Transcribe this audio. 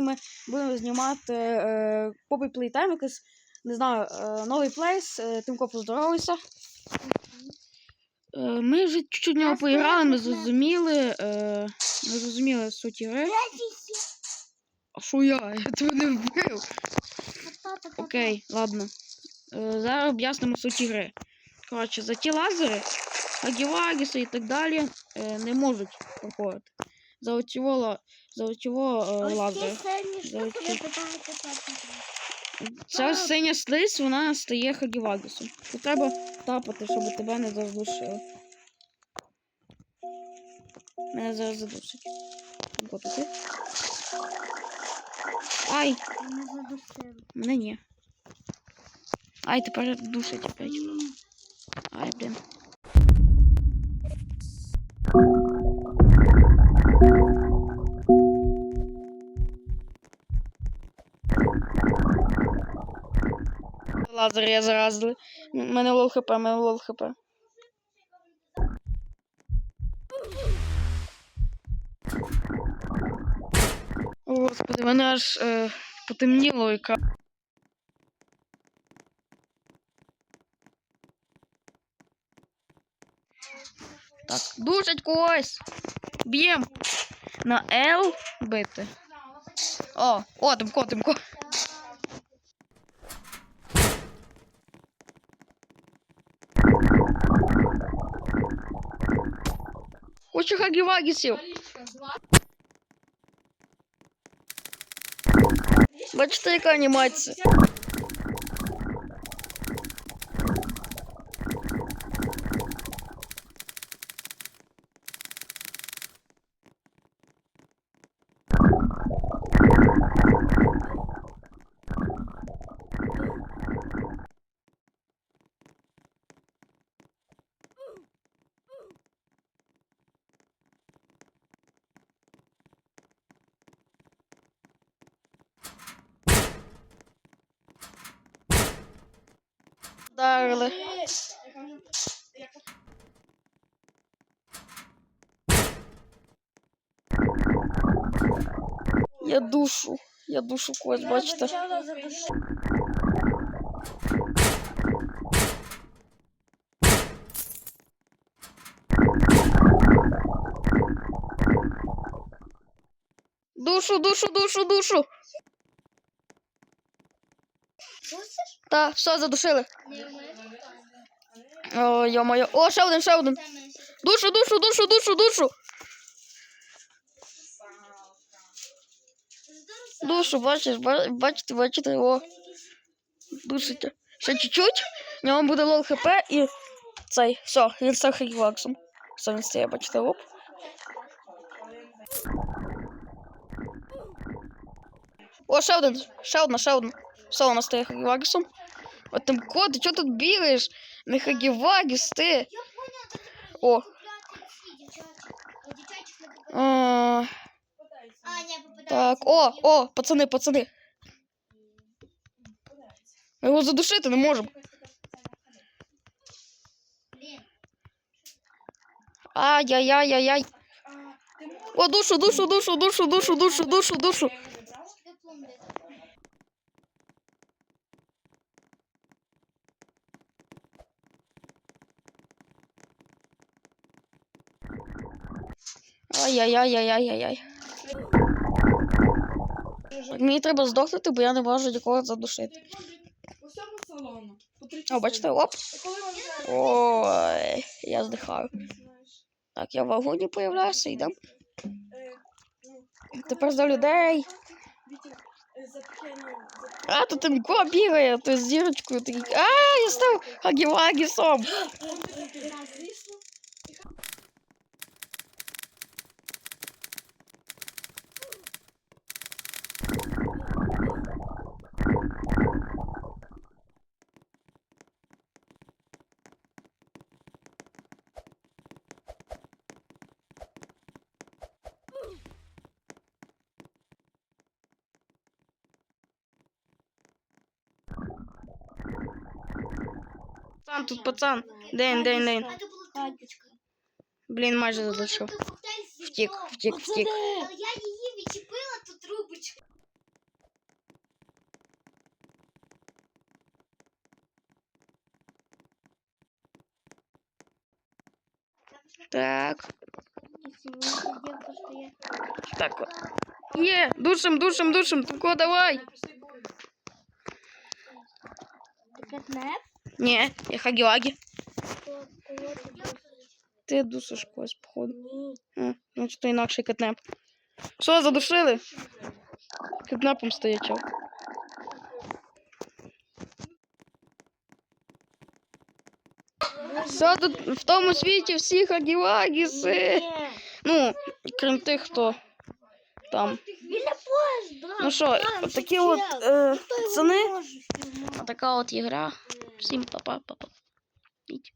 ми будемо знімати е, Poppy Playtime, якийсь, не знаю, е, новий плейс. Е, Тимко, поздоровайся. Е, ми вже чуть-чуть в нього поіграли, ми зрозуміли, е, ми зрозуміли суть гри. А що я? Я тебе не вбив. Окей, ладно. Е, зараз об'яснимо суть гри. Коротше, за ті лазери, агівагіси і так далі е, не можуть проходити. За оцього, ла- за оцього е. Ця синя слизь, вона стає хагівагісом. Тут треба тапати, щоб тебе не задушили. Мене зараз задушить. От ти. Ай, мене ні. Ай, тепер душить опять. Ай, блін. Лазер я заразили. Мене лол хп, мене лол хп. О, Господи, мене аж е, потемніло яка. Так, душать когось. Б'єм. На L бити. О, о, Тимко, Тимко. Хочу хагівагісів. Бачите, яка анімація. Вдарили. Я душу. Я душу когось, бачите. Душу, душу, душу, душу. Так, все, задушили. О, йо-моє. О, ще один, ще один. Душу, душу, душу, душу, душу. Душу, бачиш, бачите, бачите, о. Душите. Ще чуть-чуть. В ньому буде лол хп і цей. Все, він став хейваксом. Все, він стає, бачите, оп. О, ще один, ще одна, ще одна. Все, вона стає хагівагісом. От там кот, ти чого тут бігаєш? Не хагівагіс, ти. О. А, так, о, о, пацани, пацани. Ми його задушити не можемо. Ай-яй-яй-яй-яй. О, душу, душу, душу, душу, душу, душу, душу, душу. Ай-яй-яй-яй-яй-яй. Мені треба здохнути, бо я не можу нікого задушити. О, бачите, оп. Ой, я здихаю. Так, я в вагоні появляюся, е, ну, Тепер за людей. А, тут Тимко бігає, то з зірочкою такий. А, я став хагівагісом. Пацан, тут пацан. Дейн, Дейн, Дейн. Блин, майже задушив. Втік, Втик, втик, Але. Так. Так вот. Е, душим, душим, душим. Тако, давай. Так, катнеп? Ні, я. Ты душишь? Ти душиш когось, походу. А, значить, то інакший кетнеп. Що, задушили? Кетнепом стоїть чел. Все тут в тому світі всі хагі-лагіси. Ні. Ну, крім тих, хто там. Ну що, такі от е, пацани. Така от ігра. Всім па-па, па-па. Іть.